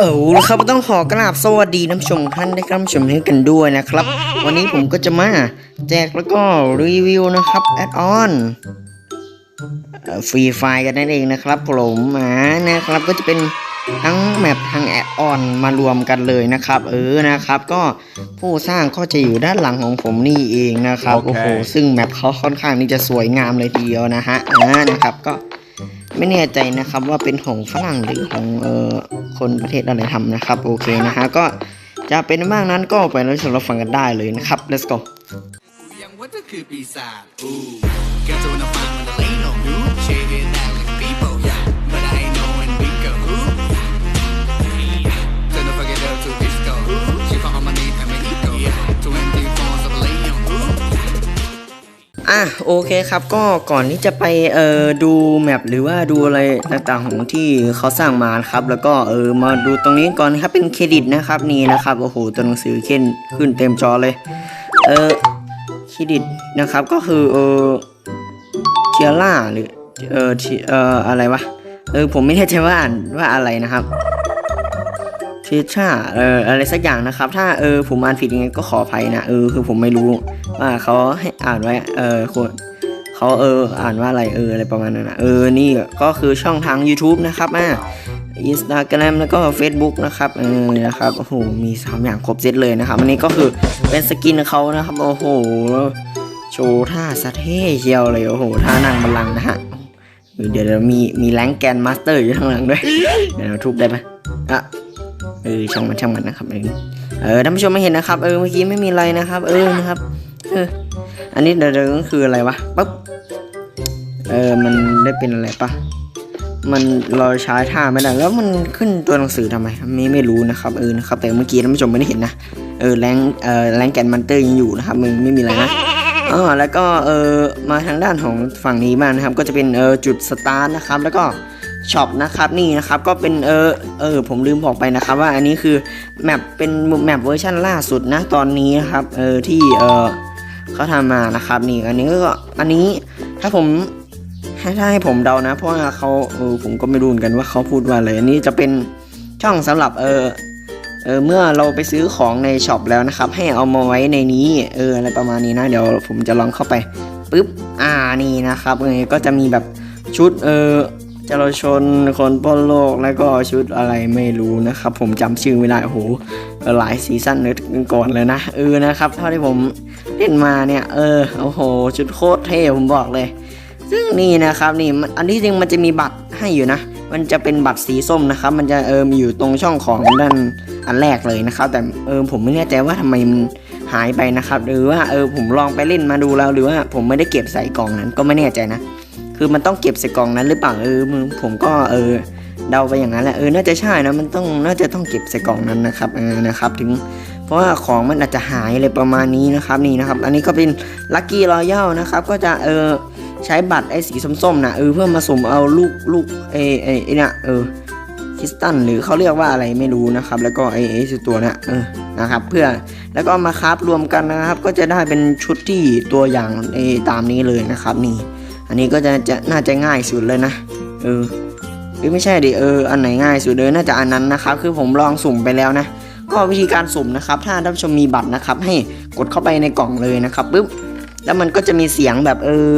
เออแล้วครับต้องขอกราบสวัสดีน้ำชมท่านได้ครับชมให้กันด้วยนะครับ วันนี้ผมก็จะมาแจกแล้วก็รีวิวนะครับแอดออนฟรีไฟกันนั่นเองนะครับผมอ่านะครับก็จะเป็นทั้งแมปทั้งแอดออนมารวมกันเลยนะครับ เออนะครับ ก็ผู้สร้างก็จะอยู่ด้านหลังของผมนี่เองนะครับ โอเคโอ้โหซึ่งแมปเขาค่อนข้างที่จะสวยงามเลยทีเดียวนะฮะอ่านะครับก็ ไม่แน่ใจนะครับว่าเป็นของฝรั่งหรือของเอ่อคนประเทศอะไรทำนะครับ โอเคนะฮะก็จะเป็นบ้างนั้นก็ไปรับชมรับฟังกันได้เลยนะครับ let's go ยังว่าเธอคือปีศาจอู้แกจะวันฟังมันจะ lay no new shaded โอเคครับก็ก่อนที่จะไปเอ่อดูแมปหรือว่าดูอะไรต่างๆของที่เขาสร้างมาครับ แล้วก็เออมาดูตรงนี้ก่อนครับเป็นเครดิตนะครับนี่นะครับโอ้โหตัวหนังสือขึ้นขึ้นเต็มจอเลยเออเครดิตนะครับก็คือเออเทียร่าหรือเออเอออะไรวะเออผมไม่แน่ใจว่าอ่านว่าอะไรนะครับ ทิชาเอออะไรสักอย่างนะครับ ถ้าเออผมอ่านผิดยังไงก็ขออภัยนะเออคือผมไม่รู้ว่าเขาให้อ่านไว้เออคนเขาเอออ่านว่าอะไรเอออะไรประมาณนั้นนะเออนี่ก็คือช่องทาง YouTube นะครับอ่าอินสตาแกรมแล้วก็ Facebook นะครับเออนะครับโอ้โหมีสามอย่างครบเซตเลยนะครับ อันนี้ก็คือเป็นสกินเขานะครับ โอ้โห โชว์ท่าสะเท่เชียวเลย โอ้โหท่านั่งบัลลังก์นะฮะเออเดี๋ยวเดี๋ยวมีมีแรงแกนมาสเตอร์อยู่ข้างหลังด้วยเดี๋ยวเราทุบได้ไหมอะ เออช่างมันช่างมันนะครับเออเออท่านผู้ชมไม่เห็นนะครับเออเมื่อกี้ไม่มีอะไรนะครับ เออนะครับเอออันนี้เดี๋ยวก็คืออะไรวะปั๊บเออมันได้เป็นอะไรปะมันเราใช้ท่าไม่ได้แล้วมันขึ้นตัวหนังสือทำไมไม่ไม่รู้นะครับเออนะครับแต่เมื่อกี้ท่านผู้ชมไม่ได้เห็นนะเออแรงเออแรงแกนมันเตอร์ยังอยู่นะครับมึงไม่มีอะไรนะอ๋อแล้วก็เออมาทางด้านของฝั่งนี้มางนะครับ ก็จะเป็นเออจุดสตาร์ทนะครับ แล้วก็ ช็อปนะครับนี่นะครับก็เป็นเออเออผมลืมบอกไปนะครับว่าอันนี้คือแมปเป็นแมปเวอร์ชันล่าสุดนะตอนนี้นะครับเออที่เออเขาทำมานะครับนี่อันนี้ก็อันนี้ถ้าผมให้ถ้าให้ผมเดานะ เพราะว่าเขาเออผมก็ไม่รู้เหมือนกันว่าเขาพูดว่าอะไรอันนี้จะเป็นช่องสำหรับเออเออเมื่อเราไปซื้อของในช็อปแล้วนะครับ ให้เอามาไว้ในนี้เอออะไรประมาณนี้นะ เดี๋ยวผมจะลองเข้าไปปุ๊บอ่านี่นะครับเออก็จะมีแบบชุดเออ จรชนคนป้นโลกแล้วก็ชุดอะไรไม่รู้นะครับ ผมจำชื่อไม่ได้โอ้โหหลายซีซั่นนึกก่อนเลยนะเออนะครับ เท่าที่ผมเล่นมาเนี่ย เออโอ้โห ชุดโคตรเท่ผมบอกเลย ซึ่งนี่นะครับนี่อันที่จริงมันจะมีบัตรให้อยู่นะ มันจะเป็นบัตรสีส้มนะครับ มันจะเออมีอยู่ตรงช่องของด้านอันแรกเลยนะครับ แต่เออผมไม่แน่ใจว่าทำไมมันหายไปนะครับ หรือว่าเออผมลองไปเล่นมาดูแล้วหรือว่าผมไม่ได้เก็บใส่กล่องนั้นก็ไม่แน่ใจนะ คือมันต้องเก็บใส่กล่องนั้นหรือเปล่าเออมผมก็เออเดาไปอย่างนั้นแหละเออน่าจะใช่นะมันต้องน่าจะต้องเก็บใส่กล่องนั้นนะครับเออนะครับ ถึงเพราะว่าของมันอาจจะหายอะไรประมาณนี้นะครับนี่นะครับ อันนี้ก็เป็นลัคกี้รอยัลนะครับก็จะเออใช้บัตรไอ้สีส้มๆนะเออเพื่อมาสมเอาลูกลูกไอ้ไอ้ไอ้เนี่ยเออคริสตันหรือเขาเรียกว่าอะไรไม่รู้นะครับ แล้วก็ไอ้ไอ้ตัวเนี่ยเออนะครับเพื่อแล้วก็มาคราฟรวมกันนะครับ ก็จะได้เป็นชุดที่ตัวอย่างไอ้ตามนี้เลยนะครับนี่ อันนี้ก็จะจะน่าจะง่ายสุดเลยนะ เออหรือไม่ใช่ดิเอออันไหนง่ายสุดเลยน่าจะอันนั้นนะครับ คือผมลองสุ่มไปแล้วนะ ก็วิธีการสุ่มนะครับ ถ้าท่านผู้ชมมีบัตรนะครับ ให้กดเข้าไปในกล่องเลยนะครับปุ๊บแล้วมันก็จะมีเสียงแบบเออ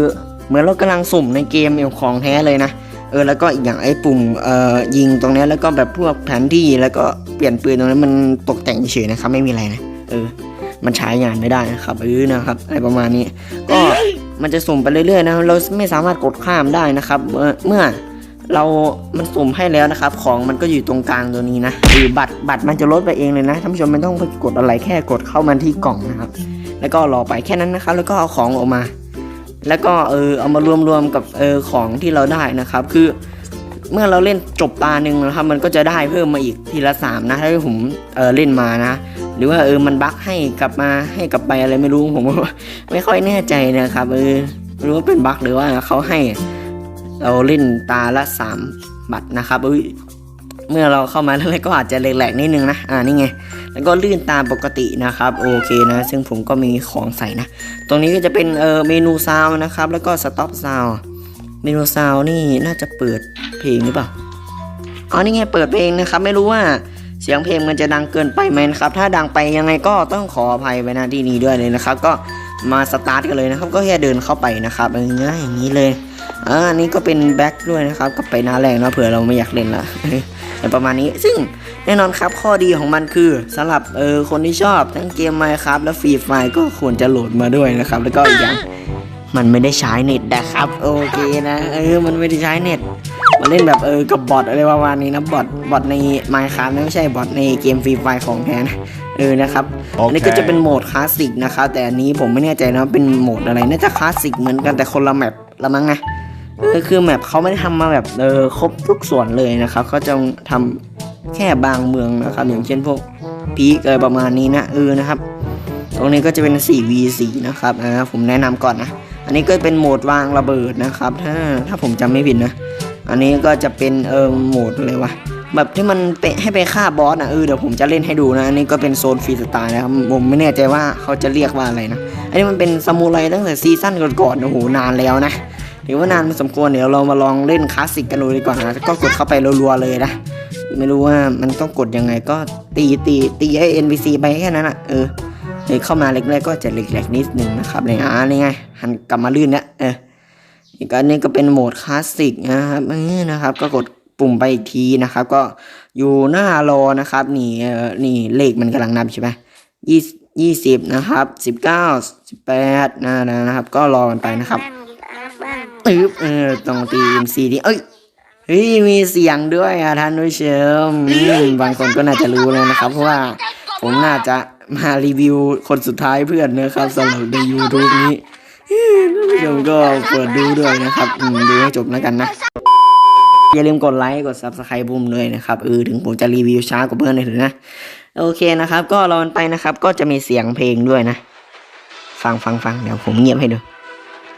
เหมือนเรากำลังสุ่มในเกมเอวของแท้เลยนะเออแล้วก็อีกอย่างไอ้ปุ่มเอ่อยิงตรงนี้แล้วก็แบบพวกแผนที่แล้วก็เปลี่ยนปืนตรงนั้นมันตกแต่งเฉยนะครับไม่มีอะไรนะเออ มันใช้งานไม่ได้นะครับเออนะครับอะไรประมาณนี้ ก็ มันจะสุ่มไปเรื่อยๆนะเราไม่สามารถกดข้ามได้นะครับ เมื่อเรา มันสุ่มให้แล้วนะครับ ของมันก็อยู่ตรงกลางตัวนี้นะหรือบัตร บัตรมันจะลดไปเองเลยนะ ท่านผู้ชมไม่ต้องไปกดอะไรแค่กดเข้ามาที่กล่องนะครับ แล้วก็รอไปแค่นั้นนะครับ แล้วก็เอาของออกมา แล้วก็เออเอามารวมๆกับเออของที่เราได้นะครับ คือ เมื่อเราเล่นจบตาหนึ่งนะครับ มันก็จะได้เพิ่มมาอีกทีละสามนะ ถ้าผมเออเล่นมานะหรือว่าเออมันบั๊กให้กลับมาให้กลับไปอะไรไม่รู้ผมก็ไม่ค่อยแน่ใจนะครับเออไม่รู้ว่าเป็นบั๊กหรือว่าเขาให้เราเล่นตาละสามบัตรนะครับเอ้ยเมื่อเราเข้ามาแล้วก็อาจจะแหลกๆนิดนึงนะ อ่านี่ไง แล้วก็ลื่นตามปกตินะครับ โอเคนะ ซึ่งผมก็มีของใส่นะ ตรงนี้ก็จะเป็นเออเมนูซาวนะครับ แล้วก็สต็อปซาวเมนูซาวนี่น่าจะเปิดเพลงหรือเปล่า อ๋อ นี่ไงเปิดเพลงนะครับ ไม่รู้ว่า เสียงเพลงมันจะดังเกินไปไหมนะครับ ถ้าดังไปยังไงก็ต้องขออภัยไว้ณที่นี้ด้วยเลยนะครับ ก็มาสตาร์ทกันเลยนะครับ ก็แค่เดินเข้าไปนะครับเง่ายอย่างนี้เลยอ่าอันนี้ก็เป็นแบ็คด้วยนะครับก็ไปหน้าแรงนะเผื่อเราไม่อยากเล่นละประมาณนี้ซึ่งแน่นอนครับข้อดีของมันคือสำหรับเออคนที่ชอบทั้งเกม Minecraft และฟรีไฟก็ควรจะโหลดมาด้วยนะครับ แล้วก็อีกอย่างมันไม่ได้ใช้เน็ตนะครับ โอเคนะ เออมันไม่ได้ใช้เน็ต มันเล่นแบบเออกับบอทอะไรประมาณนี้นะบอทบอทใน Minecraft นะไม่ใช่บอทในเกมฟรีไฟของแท้นะเออนะครับโอเคอันนี้ก็จะเป็นโหมดคลาสสิกนะครับแต่อันนี้ผมไม่แน่ใจนะว่าเป็นโหมดอะไรน่าจะคลาสสิกเหมือนกันแต่คนละแมปละมั้งนะเออคือแมปเขาไม่ได้ทำมาแบบเออครบทุกส่วนเลยนะครับเขาจะทำแค่บางเมืองนะครับ อย่างเช่นพวกพีกอะไรประมาณนี้นะเออนะครับ ตรงนี้ก็จะเป็น 4v4 นะครับอ่าผมแนะนำก่อนนะ อันนี้ก็เป็นโหมดวางระเบิดนะครับ ถ้าถ้าผมจำไม่ผิดนะ อันนี้ก็จะเป็นเออโหมดอะไรวะแบบที่มันไปให้ไปฆ่าบอสนะเออเดี๋ยวผมจะเล่นให้ดูนะอันนี้ก็เป็นโซนฟรีสไตล์นะครับผมไม่แน่ใจว่าเขาจะเรียกว่าอะไรนะ อันนี้มันเป็นซามูไรตั้งแต่ซีซั่นก่อนๆโอ้โหนานแล้วนะถือว่านานพอสมควรเดี๋ยวเรามาลองเล่นคลาสสิกกันดูดีกว่านะก็กดเข้าไปรัวๆเลยนะไม่รู้ว่ามันต้องกดยังไงก็ตีตีตีไอ้ NPC ไปแค่นั้นอะเออเฮ้ยเข้ามาเล็กๆก็จะเล็กๆนิดนึงนะครับเลยอ่านี่ไงหันกลับมาลื่นเนี่ยเออ อีกอันนี้ก็เป็นโหมดคลาสสิกนะครับเออนะครับ ก็กดปุ่มไปอีกทีนะครับ ก็อยู่หน้ารอนะครับนี่เออนี่เลขมันกำลังนับใช่ไหมยี่ยี่สิบนะครับสิบเก้าสิบแปดนะนะครับ ก็รอกันไปนะครับตึ๊บเออต้องตี MC ดีเอ้ยเฮ้ยมีเสียงด้วยอะท่านผู้ชมอืมบางคนก็น่าจะรู้แล้วนะครับ เพราะว่าผมน่าจะมารีวิวคนสุดท้ายเพื่อนนะครับสำหรับใน YouTube นี้ ท่านผู้ชมก็เปิดดูด้วยนะครับอืมดูให้จบแล้วกันนะ อย่าลืมกดไลค์กด Subscribe บุ้มด้วยนะครับเออถึงผมจะรีวิวช้ากว่าเพื่อนเลยเถอะนะ โอเคนะครับ ก็รอกันไปนะครับ ก็จะมีเสียงเพลงด้วยนะ ฟังฟังฟังเดี๋ยวผมเงียบให้ดู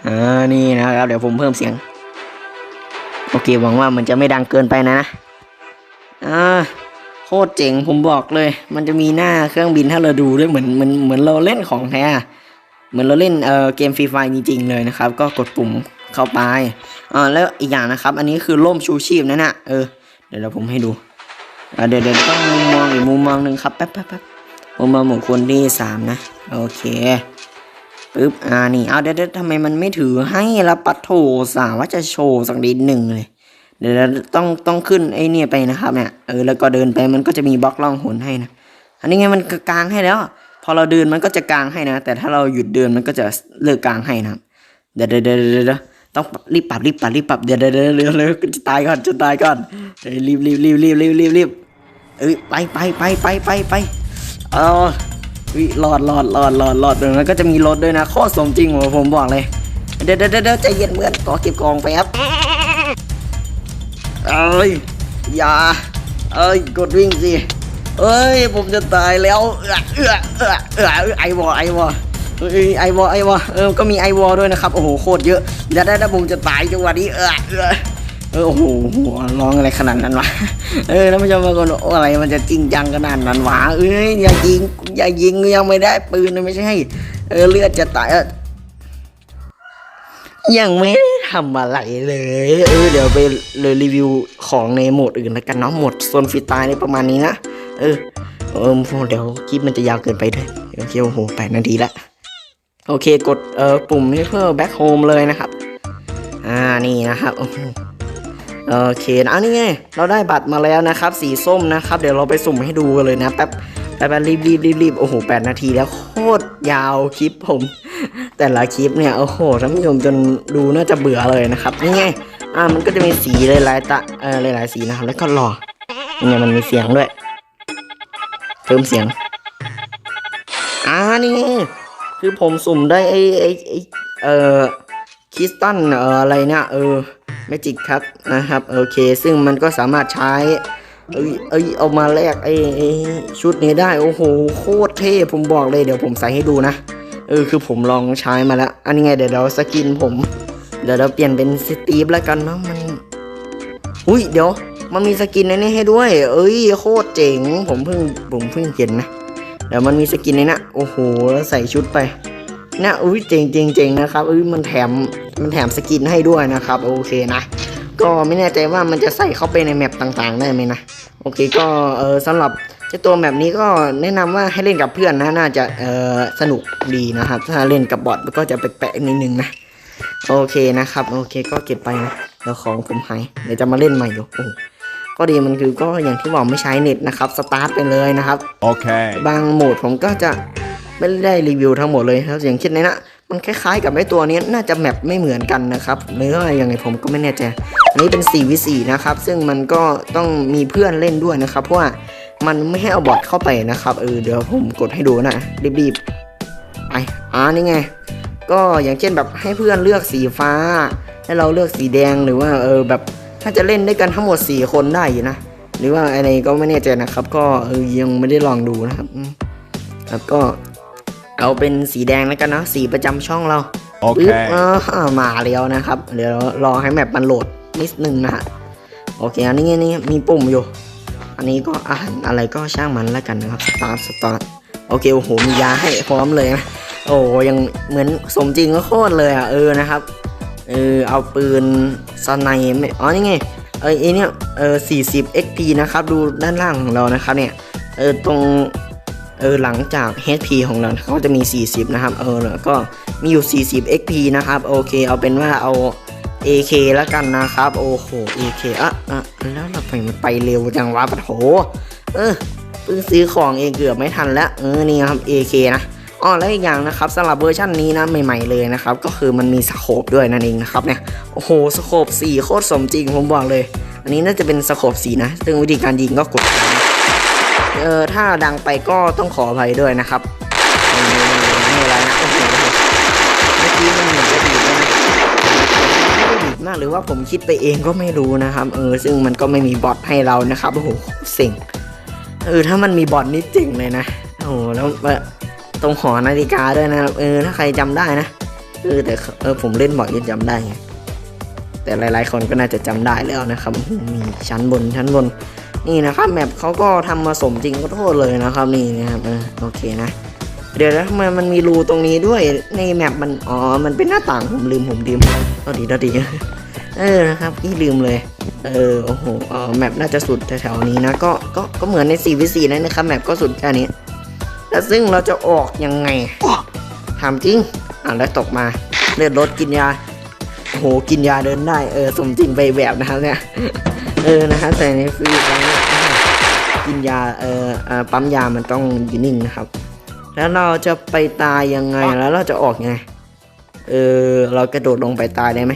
อ่านี่นะครับ เดี๋ยวผมเพิ่มเสียง โอเคหวังว่ามันจะไม่ดังเกินไปนะอ่าโคตรเจ๋งผมบอกเลย มันจะมีหน้าเครื่องบินถ้าเราดูด้วยเหมือนเหมือนเหมือนเราเล่นของแท้ เหมือนเราเล่นเอ่อเกมฟรีไฟจริงๆเลยนะครับ ก็กดปุ่มเข้าไปอ่าแล้วอีกอย่างนะครับ อันนี้คือร่มชูชีพนั่นน่ะเออเดี๋ยวเราผมให้ดูอ่าเดี๋ยวเดี๋ยวต้องมุมมองอีกมุมมองหนึ่งครับแป๊บแป๊บแป๊บมุมมองของคนที่สามนะโอเคปึ๊บอ่านี่เอาเดี๋ยวเดี๋ยวทำไมมันไม่ถือให้ละปัดโถสาว่าจะโชว์สักนิดหนึ่งเลยเดี๋ยวเราต้องต้องขึ้นไอ้นี่ไปนะครับเนี่ยเออแล้วก็เดินไปมันก็จะมีบล็อกล่องหนให้นะอันนี้ไงมันกลางให้แล้ว พอเราเดินมันก็จะกลางให้นะ แต่ถ้าเราหยุดเดินมันก็จะเลิกกลางให้นะครับเดี๋ยวเดี๋ยวเดี๋ยวต้องรีบปรับรีบปรับรีบปรับเดี๋ยวเดี๋ยวเดี๋ยวเดี๋ยวเดี๋ยวจะตายก่อนจะตายก่อนรีบรีบรีบรีบรีบรีบรีบเอ้ยไปไปไปไปไปไปเออวิรอดรอดรอดรอดรอดเดี๋ยวก็จะมีรถด้วยนะโคตรสมจริงผมบอกเลยเดี๋ยวเดี๋ยวเดี๋ยวใจเย็นเพื่อนขอเก็บกองไปครับเอ้ยอย่าเอ้ยกดวิ่งสิ เอ้ยผมจะตายแล้วเออเออเออเออไอวอไอวออไอวอไอวอเออก็มีไอวอด้วยนะครับโอ้โหโคตรเยอะเดี๋ยวได้ถ้าผมจะตายจังหวะนี้เออเออเออโอ้โหหัวร้องอะไรขนาดนั้นวะเออแล้วมันจะมาคนโอ้อะไรมันจะจริงจังขนาดนั้นวะเอ้ยอย่ายิงอย่ายิงยังไม่ได้ปืนไม่ใช่เออเลือดจะตายเออยังไม่ได้ทำอะไรเลย เออเดี๋ยวไปเลยรีวิวของในโหมดอื่นแล้วกันเนาะโหมดโซนฟรีตล์ในประมาณนี้นะ เออเออเดี๋ยวคลิปมันจะยาวเกินไปด้วยโอเคโอ้โหแปดนาทีละโอเคกดเอ่อปุ่มนี้เพื่อแบ็คโฮมเลยนะครับ อ่านี่นะครับโอเคนะอันนี้ไงเราได้บัตรมาแล้วนะครับ สีส้มนะครับ เดี๋ยวเราไปสุ่มให้ดูกันเลยนะแป๊บแป๊บแป๊บรีบรีบรีบรีบโอ้โหแปดนาทีแล้วโคตรยาวคลิปผม แต่ละคลิปเนี่ยโอ้โหท่านผู้ชมจนดูน่าจะเบื่อเลยนะครับนี่ไงอ่ามันก็จะมีสีหลายๆตะเออหลายๆสีนะครับแล้วก็รอนี่ไงมันมีเสียงด้วย เพิ่มเสียง อ่านี่ คือผมสุ่มได้ไอ้ไอ้ไอ้เอ่อคริสตันเอ่ออะไรเนี่ยเออแมจิกครับนะครับ โอเค ซึ่งมันก็สามารถใช้ เอ้ยเอ้ยเอามาแลกไอ้ไอ้ชุดนี้ได้ โอ้โห โคตรเท่ ผมบอกเลยเดี๋ยวผมใส่ให้ดูนะ เออ คือผมลองใช้มาแล้ว อันนี้ไง เดี๋ยวเราสกินผม เดี๋ยวเราเปลี่ยนเป็นสตีฟแล้วกันเนาะมัน อุ้ย เดี๋ยว มันมีสกินในนี้ให้ด้วย เอ้ย โคตร เจ๋งผมเพิ่งผมเพิ่งเห็นนะเดี๋ยวมันมีสกินในนะโอ้โหแล้วใส่ชุดไปนะอุ้ยเจ๋งเจ๋งเจ๋งนะครับเอ้ยมันแถมมันแถมสกินให้ด้วยนะครับ โอเคนะ ก็ไม่แน่ใจว่ามันจะใส่เข้าไปในแมปต่างๆ ได้ไหมนะโอเคก็เออสำหรับจ้าตัวแบบนี้ก็แนะนำว่าให้เล่นกับเพื่อนนะน่าจะเออสนุกดีนะครับ ถ้าเล่นกับบอทก็จะแปลกๆนิดนึงนะโอเคนะครับ โอเคก็เก็บไปนะแล้วของผมหายเดี๋ยวจะมาเล่นใหม่อยู่โอ้ ก็ดีมันคือก็อย่างที่บอกไม่ใช้เน็ตนะครับสตาร์ทไปเลยนะครับ Okay. บางโหมดผมก็จะไม่ได้รีวิวทั้งหมดเลยครับอย่างเช่นในนะมันคล้ายๆกับไอ้ตัวนี้น่าจะแมปไม่เหมือนกันนะครับหรือว่ายังไงผมก็ไม่แน่ใจอันนี้เป็น4วิ4นะครับ ซึ่งมันก็ต้องมีเพื่อนเล่นด้วยนะครับ เพราะว่ามันไม่ให้เอาบอทเข้าไปนะครับเออเดี๋ยวผมกดให้ดูนะรีบๆไปอ่านี่ไง ก็อย่างเช่นแบบให้เพื่อนเลือกสีฟ้า ให้เราเลือกสีแดงหรือว่าเออแบบ ถ้าจะเล่นด้วยกันทั้งหมด 4 คนได้อยู่นะ หรือว่าอะไรก็ไม่แน่ใจนะครับ ก็เออยังไม่ได้ลองดูนะครับอืมครับก็เอาเป็นสีแดงแล้วกันนะสีประจำช่องเราปึ๊บ Okay. อ่ามาแล้วนะครับ เดี๋ยวรอให้แมปมันโหลดนิดนึงนะฮะโอเค อันนี้นี่มีปุ่มอยู่ อันนี้ก็อาหารอะไรก็ช่างมันแล้วกันนะครับสตาร์ทสตาร์ทโอเคโอ้โหมียาให้พร้อมเลยนะโอ้ยังเหมือนสมจริงก็โคตรเลยอะเออนะครับ เออเอาปืนสไนไม่อ๋อนี่ไงเออไอเนี่ยเออ40 XP นะครับ ดูด้านล่างของเรานะครับเนี่ยเออตรงเออหลังจาก HP ของเราเขาจะมี 40 นะครับ เออแล้วก็มีอยู่ 40 XP นะครับ โอเค เอาเป็นว่าเอา AK แล้วกันนะครับ โอ้โห AK อะอะแล้วเราไปมันไปเร็วจังวะปะโถเออเพิ่งซื้อของเองเกือบไม่ทันแล้ว เออ นี่ครับ AK นะ อ๋อแล้วอีกอย่างนะครับสำหรับเวอร์ชันนี้นะใหม่ๆเลยนะครับก็คือมันมีสโคปด้วยนั่นเองนะครับเนี่ยโอ้โหสโคปสีโคตรสมจริงผมบอกเลย อันนี้น่าจะเป็นสโคปสีนะ ซึ่งวิธีการยิงก็กดค้างเออถ้าดังไปก็ต้องขออภัยด้วยนะครับเออนี่อะไรนะโอ้โหเมื่อกี้มันเหมือนจะดีดเลยนะไม่ได้ดีดมากหรือว่าผมคิดไปเองก็ไม่รู้นะครับเออซึ่งมันก็ไม่มีบอทให้เรานะครับโอ้โหสิ่งเออถ้ามันมีบอทนี่เจ๋งเลยนะโอ้โหแล้ว ตรงหอนาฬิกาด้วยนะครับเออถ้าใครจำได้นะเออแต่เออผมเล่นบ่อยจนจำได้ไงแต่หลายๆคนก็น่าจะจำได้แล้วนะครับมีชั้นบนชั้นบน นี่นะครับแมปเขาก็ทำมาสมจริงก็โทษเลยนะครับนี่นะครับเออโอเคนะ เดี๋ยวนะทำไมมันมีรูตรงนี้ด้วยในแมปมันอ๋อมันเป็นหน้าต่างผมลืมผมลืมก็ดีก็ดีเออนะครับพี่ลืมเลย เออโอ้โหเออแมปน่าจะสุดแถวๆนี้นะก็ก็ก็เหมือนใน4 v 4นั่นนะครับแมปก็สุดแค่นี้ แล้วซึ่งเราจะออกยังไงถามจริง อะแล้วตกมาเลือดรถกินยาโอ้โหกินยาเดินได้ เออสมจริงไปแบบนะครับเนี่ย เออนะฮะแต่ในฟรีไฟเนี่ยกินยาเออเอ่อปั๊มยามันต้องอยู่นิ่งนะครับ แล้วเราจะไปตายยังไงแล้วเราจะออกยังไง เออเรากระโดดลงไปตายได้ไหม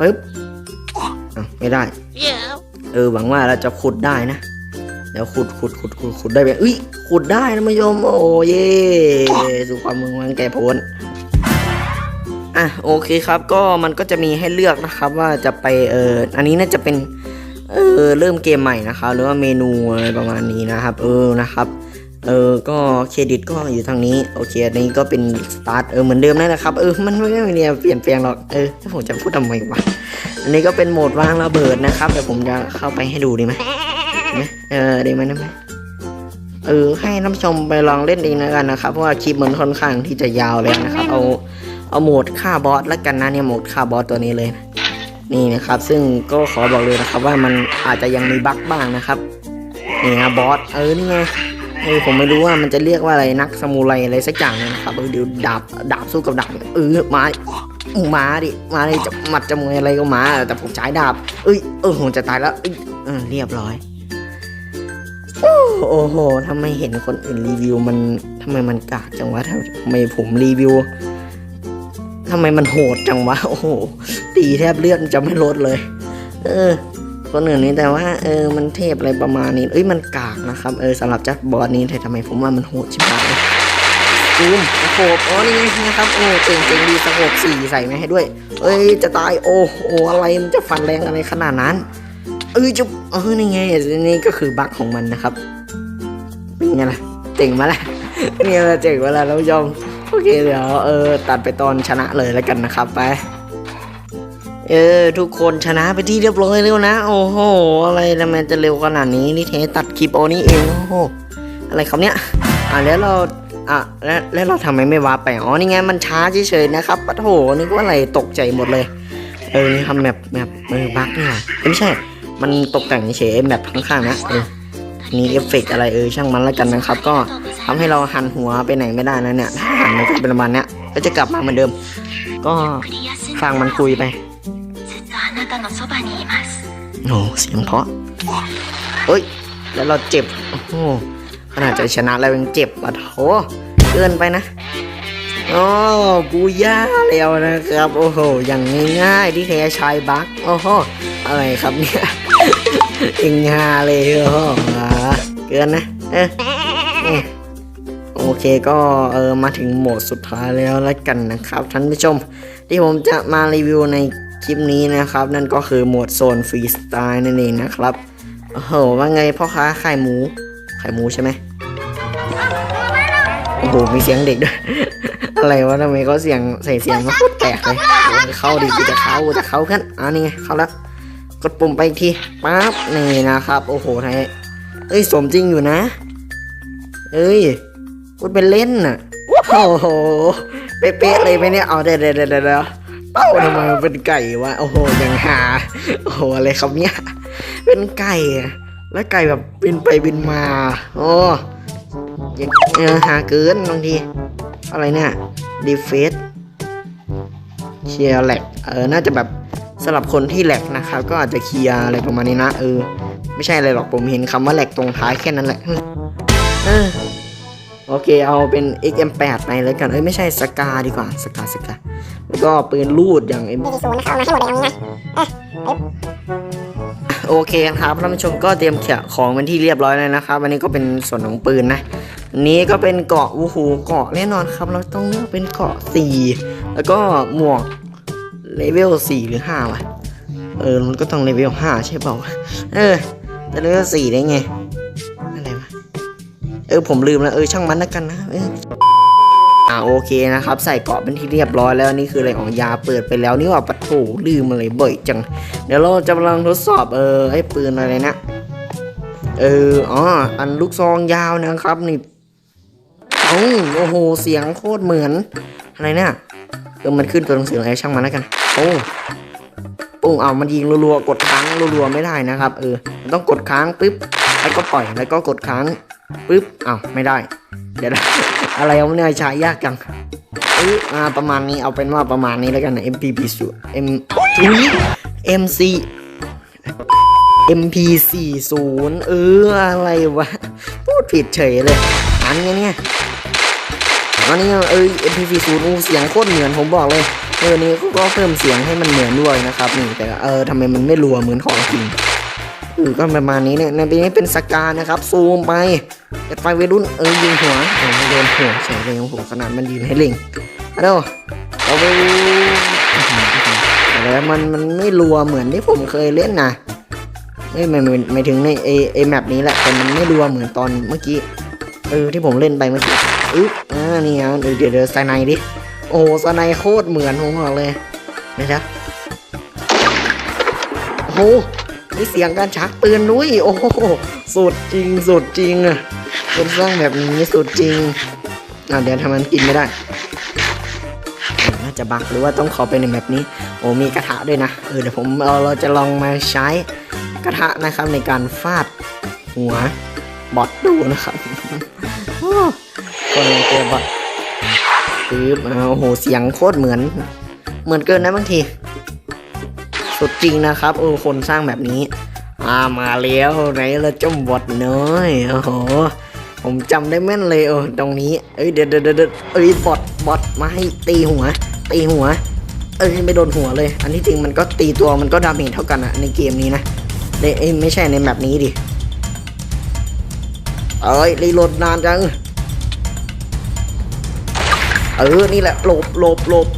ปึ๊บอะไม่ได้ เออหวังว่าเราจะขุดได้นะ เดี๋ยวขุดขุดขุดขุดขุดได้ไหมเอ้ย ขุดได้นะมายม โอ้เย่สู่ความมึงมันแก่พ้นอะโอเคครับก็มันก็จะมีให้เลือกนะครับว่าจะไปเอออันนี้น่าจะเป็นเออเริ่มเกมใหม่นะครับหรือว่าเมนูอะไรประมาณนี้นะครับ เออนะครับเออก็เครดิตก็อยู่ทางนี้โอเคอันนี้ก็เป็นสตาร์ทเออเหมือนเดิมนั่นแหละครับเออมันไม่ได้มีอะไรเปลี่ยนแปลงหรอกเออถ้าผมจะพูดทำไมวะอันนี้ก็เป็นโหมดวางระเบิดนะครับเดี๋ยวผมจะเข้าไปให้ดูดีไหมเออได้ไหมได้ไหม เออให้นผู้ชมไปลองเล่นเองแล้วกันนะครับ เพราะว่าคลิปมันค่อนข้างที่จะยาวเลยนะครับ เอาเอาโหมดฆ่าบอสแล้วกันนะเนี่ยโหมดฆ่าบอสตัวนี้เลยนะนี่นะครับ ซึ่งก็ขอบอกเลยนะครับ ว่ามันอาจจะยังมีบั๊กบ้างนะครับนี่นะบอสเออนี่ไงเออผมไม่รู้ว่ามันจะเรียกว่าอะไรนักสมุไรอะไรสักอย่างนะครับเออเดี๋ยวดาบดาบสู้กับดาบเออมามาดิมาดิจะหมัดจะมวยอะไรก็มาแต่ผมใช้ดาบ เอ้ยเออผมจะตายแล้วเออเรียบร้อย โอ้โหทำไมเห็นคนอื่นรีวิวมันทำไมมันกากจังวะทำไมผมรีวิวทำไมมันโหดจังวะ โอ้โห ตีแทบเลือดมันจะไม่ลดเลย เออ คนอื่นนี่แต่ว่า เออ มันเทพอะไรประมาณนี้ เอ้ย มันกากนะครับ เออสำหรับจัดบอสนี้แต่ทำไมผมว่ามันโหดชิบหายเลยซูมสโคบอ๋อ นี่ไงนะครับ โอ้เจ๋งเจ๋งดีสโคบสี่ใส่มาให้ด้วย เอ้ย จะตาย โอ้โหอะไร มันจะฟันแรงอะไรขนาดนั้น เอ้ยจุ๊บเออนี่ไงนี่ก็คือบั๊กของมันนะครับเป็นไงล่ะเจ๋งมาละเนี่เราเจ๋งมาละท่านผู้ชมโอเคเดี๋ยวเออตัดไปตอนชนะเลยแล้วกันนะครับไปเออทุกคนชนะไปที่เรียบร้อยแล้วนะ โอ้โห อะไรทำไมจะเร็วขนาดนี้นี่เทตัดคลิปโอนี้เองโอ้โหอะไรครับเนี่ยอะแล้วเราอะแล้วแล้วเราทำไมไม่วาร์ปไปอ๋อนี่ไงมันช้าเฉยๆนะครับปะโถนึกว่าอะไรตกใจหมดเลย เออนี่ทำแมปแมปเออบั๊กเนี่ยไม่ใช่ มันตกแต่งเฉยแบบข้างๆนะเออมีเอฟเฟกอะไรเออช่างมันแล้วกันนะครับ ก็ทำให้เราหันหัวไปไหนไม่ได้นะเนี่ยหันมัเป็นประมาณเนี้ยก็จะกลับมาเหมือนเดิม ก็ฟังมันคุยไปโอ้เสียงเพราะเฮ้ย แล้วเราเจ็บโอ้ขนาดจะชนะแล้วยังเจ็บอะโถเกินไปนะ โอ้บูย่าแล้วนะครับ โอ้โห อย่างง่ายๆที่แค่ชายบักโอ้โห อะไรครับเนี่ยอิงฮาเลยโอ้โหอ่าเกินนะ เออโอเคก็เออมาถึงโหมดสุดท้ายแล้วแล้วกันนะครับท่านผู้ชม ที่ผมจะมารีวิวในคลิปนี้นะครับ นั่นก็คือโหมดโซนฟรีสไตล์นั่นเองนะครับโอ้โหว่าไงพ่อค้าไข่หมู ไข่หมูใช่ไหมโอ้โหมีเสียงเด็กด้วย อะไรวะทำไมเขาเสียงใส่เสียงมาโคตรแตกเลยโอ้ยเข้าดิกูจะเข้ากูจะเข้ากันอ่านี่ไงเข้าแล้วกดปุ่มไปอีกทีปั๊บนี่นะครับ โอ้โหไทยเอ้ยสมจริงอยู่นะเอ้ยพูดเป็นเล่นน่ะโอ้โหเป๊ะๆเลยไหมเนี่ยเอาเดี๋ยวเดี๋ยวเดี๋ยวเดี๋ยวเป้าทำไมมันเป็นไก่วะโอ้โหยังหาโอ้โหอะไรครับเนี่ยเป็นไก่อะแล้วไก่แบบบินไปบินมา โอ้ยังเออหาเกินบางที อะไรเนี่ยดีเฟสเชียร์แหลกเออ น่าจะแบบสำหรับคนที่แหลกนะครับ ก็อาจจะเคลียร์อะไรประมาณนี้นะ เออ ไม่ใช่อะไรหรอกผมเห็นคำว่าแหลกตรงท้ายแค่นั้นแหละเออโอเค เอาเป็น XM8 ไปแล้วกัน เอ้ย ไม่ใช่สกาดีกว่า สกาสกา แล้วก็ปืนลูดอย่าง M โอเโอเคครับท่านผู้ชมก็เตรียมเขียของเป็นที่เรียบร้อยแล้วนะครับอันนี้ก็เป็นส่วนของปืนนะนี้ก็เป็นเกาะวูฮูเกาะแน่นอนครับ เราต้องเลือกเป็นเกาะ 4 แล้วก็หมวกเลเวล4หรือ5วะเออมันก็ต้องเลเวล5ใช่เปล่าเออจะเลเวล4ได้ไงอะไรวะเออผมลืมแล้วเออช่างมันแล้วกันนะเออ อ่าโอเคนะครับ ใส่เกาะเป็นที่เรียบร้อยแล้วนี่คืออะไรของยาเปิดไปแล้วนี่ว่าปะโถลืมอะไรบ่อยจัง เดี๋ยวเราจะกำลังทดสอบเออไอ้ปืนอะไรนะ เอออ๋ออันลูกซองยาวนะครับนี่โอ้โหเสียงโคตรเหมือนอะไรเนี่ยเออมันขึ้นตัวหนังสืออะไรช่างมันแล้วกัน โอ้ปุ้งเอามันยิงรัวๆกดค้างรัวๆไม่ได้นะครับ เออต้องกดค้างปุ๊บแล้วก็ปล่อยแล้วก็กดค้างปุ๊บอ้าวไม่ได้ เดี๋ยวอะไรเอาเนี่ยใช้ยากจังเอออ่าประมาณนี้เอาเป็นว่าประมาณนี้แล้วกันนะ MPP สู M ทุย MC MP40 เอออะไรวะ พูดผิดเฉยเลยอันเนี้ยเนี่ยอันนี้เออ MP40 อู้เสียงโคตรเหมือนผมบอกเลยเออนี่ก็เพิ่มเสียงให้มันเหมือนด้วยนะครับนี่แต่เออทำไมมันไม่รัวเหมือนของจริง ออก็ประมาณนี้เนี่ยในปีนี้เป็นสกานะครับ ซูมไปเปิดไฟวัยรุ่นเออยิงหัวเออไม่โดนหัวเฉยเลยโอ้โหขนาดมันยืนให้เล็งอะโดเอาไปแต่มันมันไม่รัวเหมือนที่ผมเคยเล่นนะไม่ไม่ไม่ไม่ถึงในเอเอแมปนี้แหละแต่มันไม่รัวเหมือนตอนเมื่อกี้เออที่ผมเล่นไปเมื่อกี้อึ๊บอ่านี่อะเดี๋ยวเดี๋ยวสไนดิโอ้สไนโคตรเหมือนผมบอกเลยนะจ๊ะโอ้ มีเสียงการชักปืนด้วยโอ้โหสุดจริงสุดจริงอะคนสร้างแบบนี้สุดจริงอะเดี๋ยวทำมันกินไม่ได้น่าจะบักหรือว่าต้องขอไปในแบบนี้ โอ้มีกระทะด้วยนะเออเดี๋ยวผมเอาเราจะลองมาใช้กระทะนะครับในการฟาดหัวบอทดูนะครับคนเจอบอทปึ๊บอ่าโอ้โหเสียงโคตรเหมือน เหมือนเกินนะบางที สุดจริงนะครับโอ้คนสร้างแบบนี้อ่ามาแล้วไหนเราจมบอทน้อยโอ้โหผมจำได้แม่นเลยเออตรงนี้เอ้ยเดี๋ยวเดี๋ยวเดี๋ยวเอ้ยบอทบอทมาให้ตีหัว ตีหัว เอ้ยไม่โดนหัวเลย อันที่จริงมันก็ตีตัวมันก็ดาเมจเท่ากันอะในเกมนี้นะเอ้ยไม่ใช่ในแมปนี้ดิเอ้ยรีโหลดนานจังเออนี่แหละหลบหลบหลบ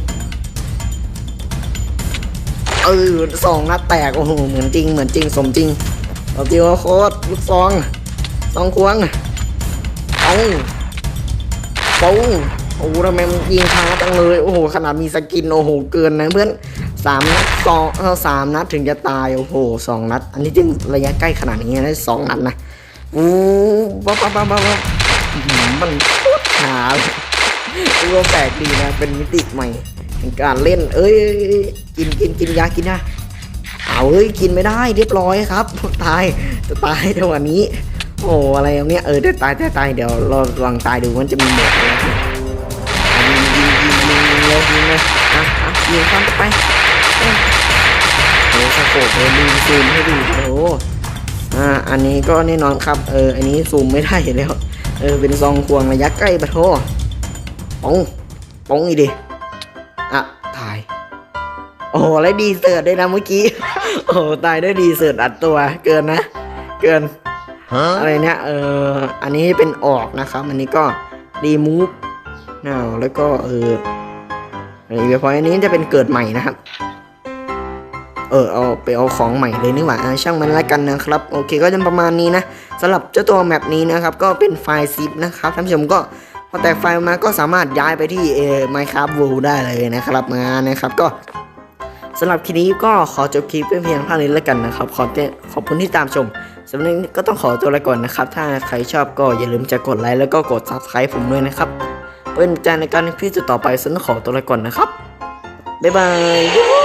เออสองนัดแตกโอ้โหเหมือนจริงเหมือนจริงสมจริงเอาตีว่าโคตรลูกซองซองควงเอาปุ้งโอ้โหทำไมมันยิงช้าจังเลย โอ้โห ขนาดมีสกิน โอ้โห เกินนะเพื่อนสามนัดสองเออสามนัดถึงจะตาย โอ้โหสองนัด อันนี้จริงระยะใกล้ขนาดนี้นะสองนัดนะอู้บ้าบ้าบ้าบ้ามันโคตรหาเลยรู้ว่าแปลกดีนะ เป็นมิติใหม่ การเล่น เอ้ยกินกินกินยากินนะเอาเอ้ยกินไม่ได้เรียบร้อยครับ ตายจะตายจังหวะนี้ โอ้อะไรอย่างเนี้ยเออเดี๋ยวตายตายตายเดี๋ยวรอลองตายดูมันจะมีหมดอะไรอะยิงยิงยิงยิงยิงเลยยิงเลยอะอะยิงข้ามไปเอ้ยโอ้สะโขบเลยลืมซูมให้ดูโอ้อ่าอันนี้ก็แน่นอนครับเอออันนี้ซูมไม่ได้แล้วเออเป็นซองควงระยะใกล้ปะโทปองปองอีดิ โอ้แล้วดีเสิร์ตด้วยนะเมื่อกี้ โอ้ตายด้วยดีเสิร์ตอัดตัวเกินนะ เกินอะไรเนี่ยเอออันนี้เป็นออกนะครับ อันนี้ก็รีมูฟนาวแล้วก็เอออันนี้พออันนี้จะเป็นเกิดใหม่นะครับ เออเอาไปเอาของใหม่เลยนี่หว่าอะช่างมันละกันนะครับ โอเคก็จะประมาณนี้นะสำหรับเจ้าตัวแมปนี้นะครับ ก็เป็นไฟล์ซิปนะครับท่านผู้ชมก็พอแตกไฟล์มาก็สามารถย้ายไปที่เออ Minecraft World ได้เลยนะครับมานะครับก็ สำหรับคลิปนี้ก็ขอจบคลิปเพียงเท่านี้แล้วกันนะครับขอเตขอบคุณที่ตามชมสำหรับนี้ก็ต้องขอตัวลาก่อนนะครับ ถ้าใครชอบก็อย่าลืมจะกดไลค์แล้วก็กด subscribe ผมด้วยนะครับเป็นใจในการคลิปต่อไปฉันขอตัวลาก่อนนะครับบ๊ายบาย